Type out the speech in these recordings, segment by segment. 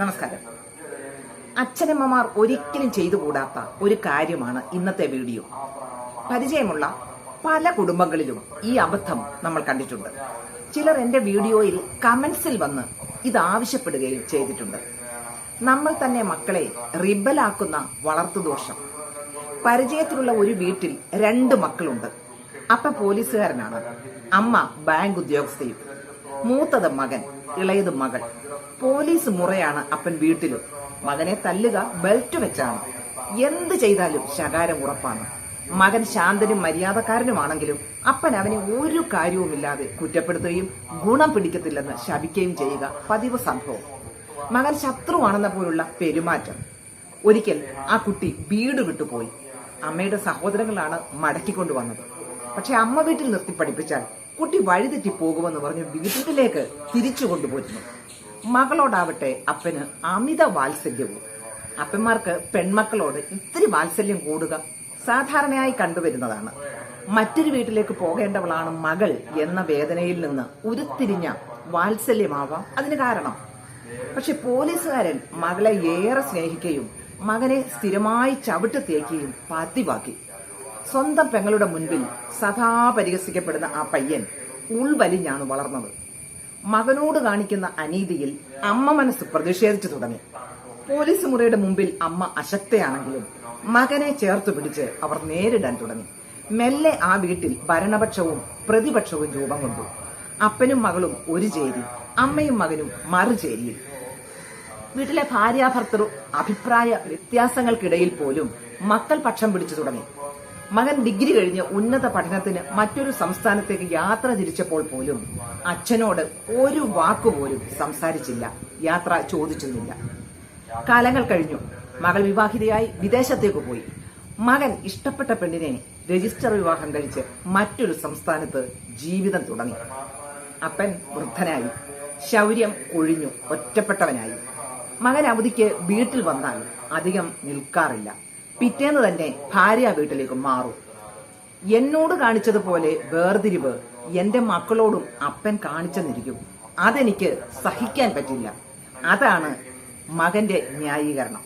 നമസ്കാരം. അച്ഛനമ്മമാർ ഒരിക്കലും ചെയ്തുകൂടാത്ത ഒരു കാര്യമാണ് ഇന്നത്തെ വീഡിയോ. പരിചയമുള്ള പല കുടുംബങ്ങളിലും ഈ അബദ്ധം നമ്മൾ കണ്ടിട്ടുണ്ട്. ചിലർ എന്റെ വീഡിയോയിൽ കമന്റ്സിൽ വന്ന് ഇത് ആവശ്യപ്പെടുകയും ചെയ്തിട്ടുണ്ട്. നമ്മൾ തന്നെ മക്കളെ റിബലാക്കുന്ന വളർത്തുദോഷം. പരിചയത്തിലുള്ള ഒരു വീട്ടിൽ രണ്ട് മക്കളുണ്ട്. അപ്പ പോലീസുകാരനാണ്. അമ്മ ബാങ്ക് ഉദ്യോഗസ്ഥയും. മൂത്തത് മകൻ. ഇളയത് മകൾ പോലീസ് മുറയാണ് അപ്പൻ വീട്ടിലും. മകനെ തല്ലുക ബെൽറ്റ് വെച്ചാണ്. എന്ത് ചെയ്താലും ശകാരം ഉറപ്പാണ്. മകൻ ശാന്തനും മര്യാദക്കാരനുമാണെങ്കിലും അപ്പൻ അവനെ ഒരു കാര്യവുമില്ലാതെ കുറ്റപ്പെടുത്തുകയും ഗുണം പിടിക്കത്തില്ലെന്ന് ശപിക്കുകയും ചെയ്യുക പതിവ് സംഭവം. മകൻ ശത്രുവാണെന്ന പോലുള്ള പെരുമാറ്റം. ഒരിക്കൽ ആ കുട്ടി വീട് വിട്ടുപോയി. അമ്മയുടെ സഹോദരങ്ങളാണ് മടക്കിക്കൊണ്ടുവന്നത്. പക്ഷെ അമ്മ വീട്ടിൽ നിർത്തി പഠിപ്പിച്ചാൽ കുട്ടി വഴിതെറ്റി പോകുമെന്ന് പറഞ്ഞ് വീട്ടിലേക്ക് തിരിച്ചു കൊണ്ടുപോയിരുന്നു. മകളോടാവട്ടെ അപ്പന് അമിത വാത്സല്യവും. അപ്പന്മാർക്ക് പെൺമക്കളോട് ഇത്തിരി വാത്സല്യം കൂടുക സാധാരണയായി കണ്ടുവരുന്നതാണ്. മറ്റൊരു വീട്ടിലേക്ക് പോകേണ്ടവളാണ് മകൾ എന്ന വേദനയിൽ നിന്ന് ഉരുത്തിരിഞ്ഞ വാത്സല്യമാവാം അതിന് കാരണം. പക്ഷെ പോലീസുകാരൻ മകളെ ഏറെ സ്നേഹിക്കുകയും മകനെ സ്ഥിരമായി ചവിട്ട് തേക്കുകയും പതിവാക്കി സ്വന്തം പെങ്ങളുടെ മുൻപിൽ സദാ പരിഹസിക്കപ്പെടുന്ന ആ പയ്യൻ ഉൾവലിഞ്ഞാണ് വളർന്നത്. മകനോട് കാണിക്കുന്ന അനീതിയിൽ അമ്മ മനസ്സ് പ്രതിഷേധിച്ചു തുടങ്ങി. പോലീസ് മുറിയുടെ മുമ്പിൽ അമ്മ അശക്തയാണെങ്കിലും മകനെ ചേർത്തു പിടിച്ച് അവർ നേരിടാൻ തുടങ്ങി. മെല്ലെ ആ വീട്ടിൽ ഭരണപക്ഷവും പ്രതിപക്ഷവും രൂപം കൊണ്ടു. അപ്പനും മകളും ഒരു ചേരി അമ്മയും മകനും മറുചേരിയിൽ വീട്ടിലെ ഭാര്യാഭർത്തൃ അഭിപ്രായ വ്യത്യാസങ്ങൾക്കിടയിൽ പോലും മക്കൾ പക്ഷം പിടിച്ചു തുടങ്ങി. മകൻ ഡിഗ്രി കഴിഞ്ഞ് ഉന്നത പഠനത്തിന് മറ്റൊരു സംസ്ഥാനത്തേക്ക് യാത്ര തിരിച്ചപ്പോൾ പോലും അച്ഛനോട് ഒരു വാക്കുപോലും സംസാരിച്ചില്ല. യാത്ര ചോദിച്ചില്ല കാലങ്ങൾ കഴിഞ്ഞു. മകൾ വിവാഹിതയായി വിദേശത്തേക്ക് പോയി. മകൻ ഇഷ്ടപ്പെട്ട പെണ്ണിനെ രജിസ്റ്റർ വിവാഹം കഴിച്ച് മറ്റൊരു സംസ്ഥാനത്ത് ജീവിതം തുടങ്ങി. അപ്പൻ വൃദ്ധനായി. ശൗര്യം കൊഴിഞ്ഞു. ഒറ്റപ്പെട്ടവനായി. മകൻ അവധിക്ക് വീട്ടിൽ വന്നാൽ അധികം നിൽക്കാറില്ല. പിറ്റേന്ന് തന്നെ ഭാര്യ വീട്ടിലേക്ക് മാറും. എന്നോട് കാണിച്ചതുപോലെ വേർതിരിവ് എന്റെ മക്കളോടും അപ്പൻ കാണിച്ചെന്നിരിക്കും. അതെനിക്ക് സഹിക്കാൻ പറ്റില്ല. അതാണ് മകന്റെ ന്യായീകരണം.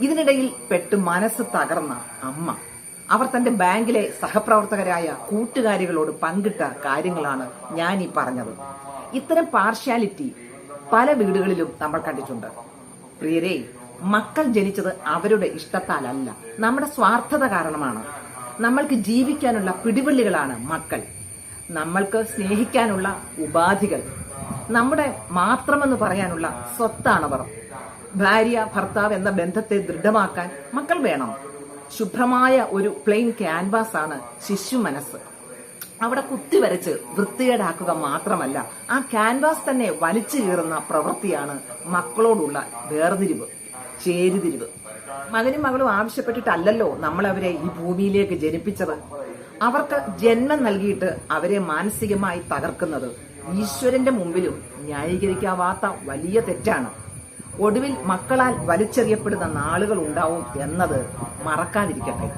ഇതിനിടയിൽ പെട്ട് മനസ്സ് തകർന്ന അമ്മ. അവർ തന്റെ ബാങ്കിലെ സഹപ്രവർത്തകരായ കൂട്ടുകാരികളോട് പങ്കിട്ട കാര്യങ്ങളാണ് ഞാൻ ഈ പറഞ്ഞത്. ഇത്തരം പാർഷ്യാലിറ്റി പല വീടുകളിലും നമ്മൾ കണ്ടിട്ടുണ്ട്. പ്രിയരെ മക്കൾ ജനിച്ചത് അവരുടെ ഇഷ്ടത്താലല്ല. നമ്മുടെ സ്വാർത്ഥത കാരണമാണ്. നമ്മൾക്ക് ജീവിക്കാനുള്ള പിടിവള്ളികളാണ് മക്കൾ. നമ്മൾക്ക് സ്നേഹിക്കാനുള്ള ഉപാധികൾ. നമ്മുടെ മാത്രമെന്ന് പറയാനുള്ള സ്വത്താണവർ. ഭാര്യ ഭർത്താവ് എന്ന ബന്ധത്തെ ദൃഢമാക്കാൻ മക്കൾ വേണം. ശുഭ്രമായ ഒരു പ്ലെയിൻ ക്യാൻവാസ് ആണ് ശിശു മനസ്സ്. അവിടെ കുത്തിവരച്ച് വൃത്തികേടാക്കുക മാത്രമല്ല ആ ക്യാൻവാസ് തന്നെ വലിച്ചു കീറുന്ന പ്രവൃത്തിയാണ് മക്കളോടുള്ള വേർതിരിവ്. ചേരിതിരിവ്. മകനും മകളും ആവശ്യപ്പെട്ടിട്ടല്ലല്ലോ നമ്മൾ അവരെ ഈ ഭൂമിയിലേക്ക് ജനിപ്പിച്ചത്. അവർക്ക് ജന്മം നൽകിയിട്ട് അവരെ മാനസികമായി തകർക്കുന്നത് ഈശ്വരന്റെ മുമ്പിലും ന്യായീകരിക്കാവാത്ത വലിയ തെറ്റാണ്. ഒടുവിൽ മക്കളാൽ വലിച്ചെറിയപ്പെടുന്ന നാളുകൾ ഉണ്ടാവും എന്നത് മറക്കാതിരിക്കട്ടെ.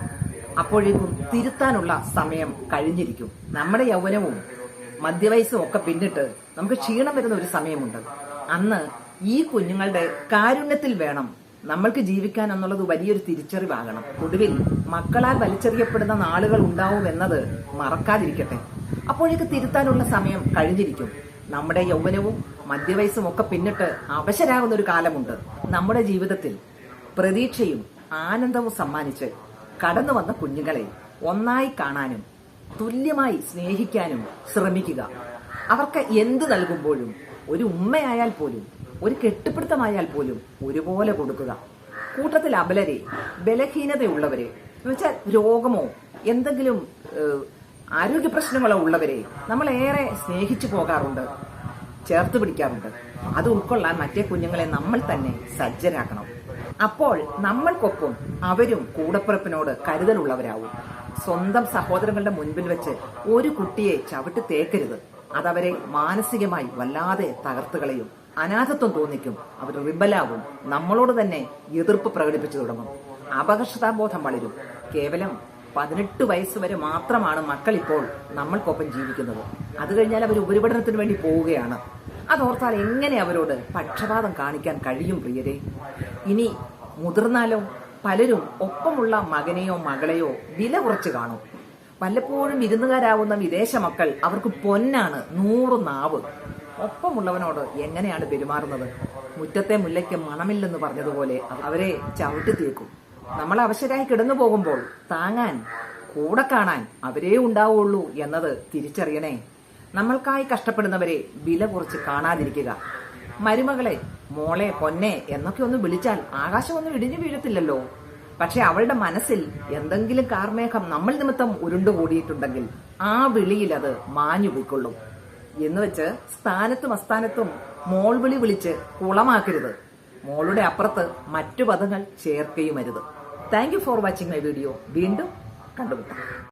അപ്പോഴേക്കും തിരുത്താനുള്ള സമയം കഴിഞ്ഞിരിക്കും. നമ്മുടെ യൗവനവും മധ്യവയസ്സും ഒക്കെ പിന്നിട്ട് നമുക്ക് ക്ഷീണം വരുന്ന ഒരു സമയമുണ്ട്. അന്ന് ഈ കുഞ്ഞുങ്ങളുടെ കാരുണ്യത്തിൽ വേണം നമ്മൾക്ക് ജീവിക്കാൻ എന്നുള്ളത് വലിയൊരു തിരിച്ചറിവാകണം. ഒടുവിൽ മക്കളാൽ വലിച്ചെറിയപ്പെടുന്ന നാളുകൾ ഉണ്ടാവും എന്നത് മറക്കാതിരിക്കട്ടെ. അപ്പോഴേക്ക് തിരുത്താനുള്ള സമയം കഴിഞ്ഞിരിക്കും. നമ്മുടെ യൗവനവും മധ്യവയസ്സും ഒക്കെ പിന്നിട്ട് അവശരാകുന്ന ഒരു കാലമുണ്ട്. നമ്മുടെ ജീവിതത്തിൽ പ്രതീക്ഷയും ആനന്ദവും സമ്മാനിച്ച് കടന്നു വന്ന കുഞ്ഞുങ്ങളെ ഒന്നായി കാണാനും തുല്യമായി സ്നേഹിക്കാനും ശ്രമിക്കുക. അവർക്ക് എന്ത് നൽകുമ്പോഴും ഒരു ഉമ്മയായാൽ പോലും ഒരു കെട്ടിപ്പിടുത്തമായാൽ പോലും ഒരുപോലെ കൊടുക്കുക. കൂട്ടത്തിൽ അബലരെ ബലഹീനതയുള്ളവരെ വെച്ചാൽ രോഗമോ എന്തെങ്കിലും ആരോഗ്യ പ്രശ്നങ്ങളോ ഉള്ളവരെ നമ്മൾ ഏറെ സ്നേഹിച്ചു പോകാറുണ്ട് ചേർത്ത് പിടിക്കാറുണ്ട്. അത് ഉൾക്കൊള്ളാൻ മറ്റേ കുഞ്ഞുങ്ങളെ നമ്മൾ തന്നെ സജ്ജരാക്കണം. അപ്പോൾ നമ്മൾക്കൊപ്പം അവരും കൂടപ്പിറപ്പിനോട് കരുതലുള്ളവരാവും. സ്വന്തം സഹോദരങ്ങളുടെ മുൻപിൽ വെച്ച് ഒരു കുട്ടിയെ ചവിട്ടി തേക്കരുത്. അതവരെ മാനസികമായി വല്ലാതെ തകർത്ത് കളയും. അനാഥത്വം തോന്നിക്കും. അവർ റിബലാവും നമ്മളോട് തന്നെ എതിർപ്പ് പ്രകടിപ്പിച്ചു തുടങ്ങും. അപകർഷതാബോധം വളരും കേവലം പതിനെട്ട് വയസ്സ് വരെ മാത്രമാണ് മക്കൾ ഇപ്പോൾ നമ്മൾക്കൊപ്പം ജീവിക്കുന്നത്. അത് കഴിഞ്ഞാൽ അവർ ഉപരിപഠനത്തിന് വേണ്ടി പോവുകയാണ്. അതോർത്താൽ എങ്ങനെ അവരോട് പക്ഷപാതം കാണിക്കാൻ കഴിയും പ്രിയരെ? ഇനി മുതിർന്നാലോ പലരും ഒപ്പമുള്ള മകനെയോ മകളെയോ വില കുറച്ച് കാണും. വല്ലപ്പോഴും വിരുന്നുകാരാവുന്ന വിദേശ മക്കൾ അവർക്ക് പൊന്നാണ് നൂറ് നാവ്. ഒപ്പമുള്ളവനോട് എങ്ങനെയാണ് പെരുമാറുന്നത്? മുറ്റത്തെ മുല്ലയ്ക്ക് മണമില്ലെന്ന് പറഞ്ഞതുപോലെ അവരെ ചവിട്ടി തീർക്കും നമ്മൾ അവശരായി കിടന്നു പോകുമ്പോൾ താങ്ങാൻ കൂടെ കാണാൻ അവരേ ഉണ്ടാവുള്ളൂ എന്നത് തിരിച്ചറിയണേ. നമ്മൾക്കായി കഷ്ടപ്പെടുന്നവരെ വില കുറച്ച് കാണാതിരിക്കുക. മരുമകളെ മോളെ പൊന്നെ എന്നൊക്കെ ഒന്ന് വിളിച്ചാൽ ആകാശമൊന്നും ഇടിഞ്ഞു വീഴത്തില്ലല്ലോ. പക്ഷെ അവളുടെ മനസ്സിൽ എന്തെങ്കിലും കാർമേഘം നമ്മൾ നിമിത്തം ഉരുണ്ടുകൂടിയിട്ടുണ്ടെങ്കിൽ ആ വിളിയിൽ അത് മാഞ്ഞു പോയിക്കൊള്ളും എന്ന് വെച്ച് സ്ഥാനത്തും അസ്ഥാനത്തും മോൾ വിളി വിളിച്ച് കുളമാക്കരുത്. മോളുടെ അപ്പുറത്ത് മറ്റു പദങ്ങൾ ചേർക്കുകയുമരുത് thank you for watching my video വീണ്ടും കണ്ടുമുട്ടാം.